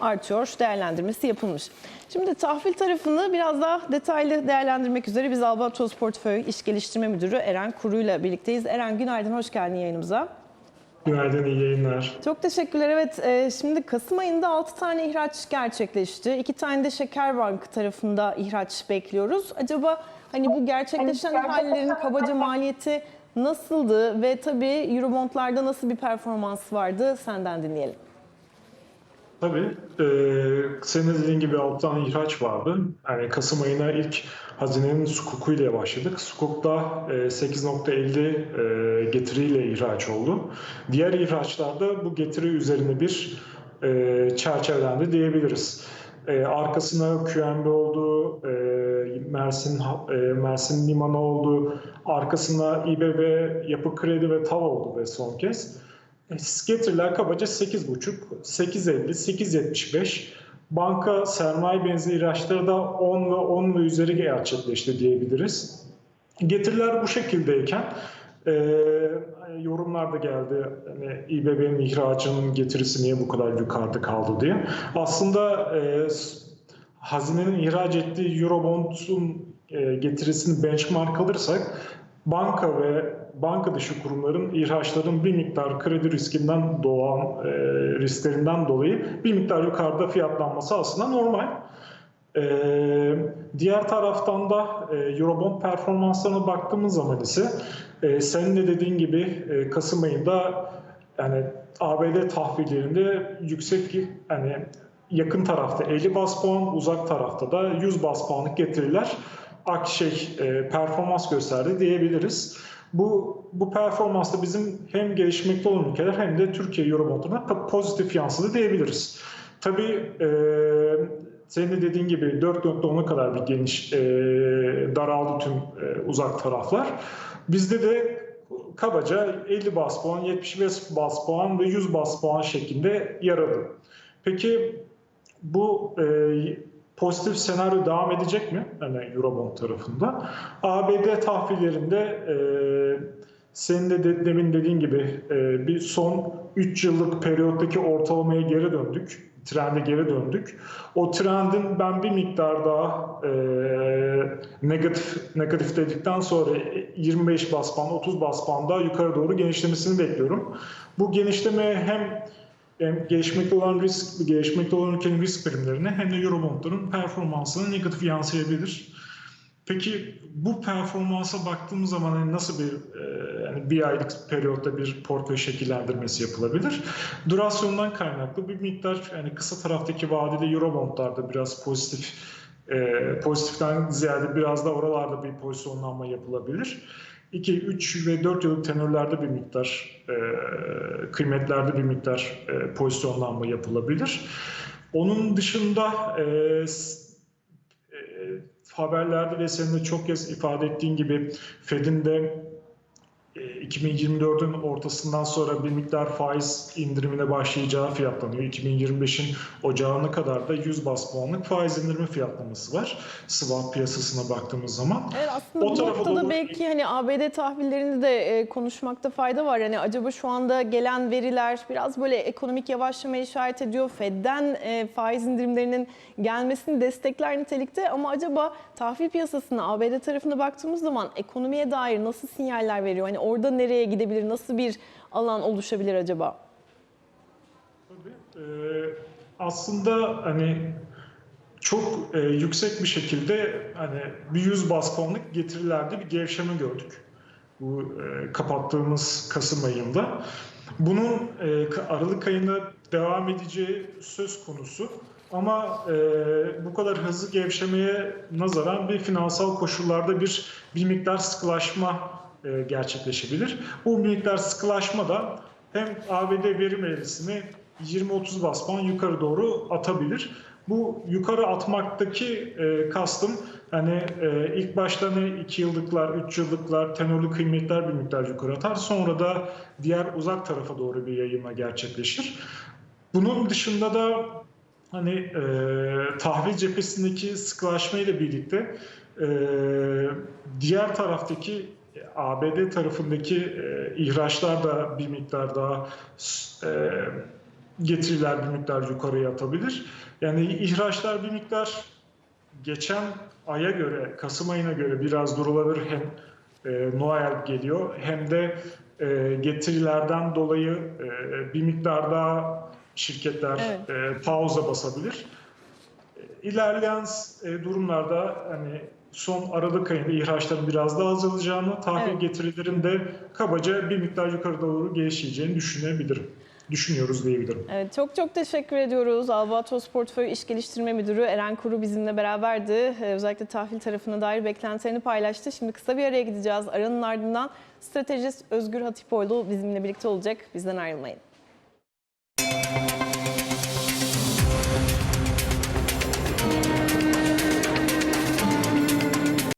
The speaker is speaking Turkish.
artıyor değerlendirmesi yapılmış. Şimdi tahvil tarafını biraz daha detaylı değerlendirmek üzere biz Albatros Portföy İş Geliştirme Müdürü Eren Kuru'yla birlikteyiz. Eren günaydın, hoş geldin yayınımıza. Günaydın, iyi yayınlar. Çok teşekkürler. Evet, e, şimdi Kasım ayında 6 tane ihraç gerçekleşti. 2 tane de Şekerbank tarafında ihraç bekliyoruz. Acaba hani bu gerçekleşen ihalelerin kabaca maliyeti nasıldı ve tabii Eurobondlarda nasıl bir performans vardı? Senden dinleyelim. Tabii, e, senin dediğin gibi 6 tane ihraç vardı. Yani Kasım ayına ilk hazinenin sukuku ile başladık. Sukuk'ta e, 8.50 e, getiriyle ihraç oldu. Diğer ihraçlarda bu getiri üzerine bir e, çerçevelendi diyebiliriz. E, arkasına QNB oldu, e, Mersin e, Mersin Limanı oldu, arkasına İBB, Yapı Kredi ve TAV oldu ve son kez. E, Getiriler kabaca 8,5, 8,50, 8,75. Banka sermaye benzeri ihraçları da 10 ve 10 ve üzeri gerçekleşti diyebiliriz. Getiriler bu şekildeyken e, yorumlar da geldi. Hani İBB'nin ihracının getirisi niye bu kadar yukarıda kaldı diye. Aslında e, hazinenin ihraç ettiği Eurobond'un e, getirisini benchmark alırsak banka ve banka dışı kurumların ihraçların bir miktar kredi riskinden doğan e, risklerinden dolayı bir miktar yukarıda fiyatlanması aslında normal. E, diğer taraftan da e, Eurobond performanslarına baktığımız zaman ise e, senin de dediğin gibi e, Kasım ayında yani ABD tahvillerinde yüksek yani yakın tarafta 50 bas puan, uzak tarafta da 100 bas puanlık getiriler ak şey e, performans gösterdi diyebiliriz. Bu bu performans da bizim hem gelişmekte olan ülkeler hem de Türkiye Eurobond'una pozitif yansıdı diyebiliriz. Tabii e, senin de dediğin gibi 4.10'a kadar bir geniş e, daraldı tüm e, uzak taraflar. Bizde de kabaca 50 bas puan, 75 bas puan ve 100 bas puan şeklinde yer aldı. Peki bu e, pozitif senaryo devam edecek mi? Yani Eurobond tarafında. ABD tahvillerinde e, senin de, de demin dediğin gibi e, bir son 3 yıllık periyottaki ortalamaya geri döndük. Trende geri döndük. O trendin ben bir miktar daha e, negatif negatif dedikten sonra 25 bas puan, 30 bas puan daha yukarı doğru genişlemesini bekliyorum. Bu genişleme hem hem gelişmekte olan risk, gelişmekte olan ülkenin risk primlerine hem de Eurobondların performansına negatif yansıyabilir. Peki bu performansa baktığımız zaman hani nasıl bir e, yani bir aylık periyotta bir portföy şekillendirmesi yapılabilir? Durasyondan kaynaklı bir miktar yani kısa taraftaki vadeli Eurobondlarda biraz pozitif e, pozitiften ziyade biraz da oralarda bir pozisyonlanma yapılabilir. 2, 3 ve 4 yıllık tenörlerde bir miktar e, kıymetlerde bir miktar e, pozisyonlanma yapılabilir. Onun dışında e, e, haberlerde ve senin de çok kez ifade ettiğin gibi Fed'in de 2024'ün ortasından sonra bir miktar faiz indirimine başlayacağı fiyatlanıyor. 2025'in ocağına kadar da 100 bas puanlık faiz indirimi fiyatlaması var. Swap piyasasına baktığımız zaman. Evet aslında O bu noktada doğru- belki hani ABD tahvillerini de e, konuşmakta fayda var. Hani acaba şu anda gelen veriler biraz böyle ekonomik yavaşlamaya işaret ediyor. Fed'den e, faiz indirimlerinin gelmesini destekler nitelikte ama acaba tahvil piyasasına ABD tarafına baktığımız zaman ekonomiye dair nasıl sinyaller veriyor? Hani orada nereye gidebilir? Nasıl bir alan oluşabilir acaba? Tabii. Ee, aslında hani çok e, yüksek bir şekilde hani bir 100 bas puanlık getirilerde bir gevşeme gördük. Bu e, kapattığımız Kasım ayında. Bunun e, Aralık ayında devam edeceği söz konusu. Ama e, bu kadar hızlı gevşemeye nazaran bir finansal koşullarda bir bir miktar sıkılaşma e, gerçekleşebilir. Bu miktar sıkılaşma da hem ABD verim eğrisini 20-30 bas puan yukarı doğru atabilir. Bu yukarı atmaktaki e, kastım hani e, ilk başta ne 2 yıllıklar, 3 yıllıklar, tenörlü kıymetler bir miktar yukarı atar. Sonra da diğer uzak tarafa doğru bir yayılma gerçekleşir. Bunun dışında da hani e, tahvil cephesindeki sıkılaşma birlikte e, diğer taraftaki ABD tarafındaki e, ihraçlar da bir miktar daha e, getiriler bir miktar yukarıya atabilir. Yani ihraçlar bir miktar geçen aya göre, Kasım ayına göre biraz durulabilir. Hem e, Noel geliyor hem de e, getirilerden dolayı e, bir miktar daha şirketler Evet. e, pauza basabilir. İlerleyen e, durumlarda hani son Aralık ayında ihraçların biraz daha azalacağını, tahvil Evet. getirilerin de kabaca bir miktar yukarı doğru gelişeceğini düşünebilirim. Düşünüyoruz diyebilirim. Evet, çok çok teşekkür ediyoruz. Albatros Portföy İş Geliştirme Müdürü Eren Kuru bizimle beraberdi. Ee, Özellikle tahvil tarafına dair beklentilerini paylaştı. Şimdi kısa bir araya gideceğiz. Aranın ardından stratejist Özgür Hatipoğlu bizimle birlikte olacak. Bizden ayrılmayın.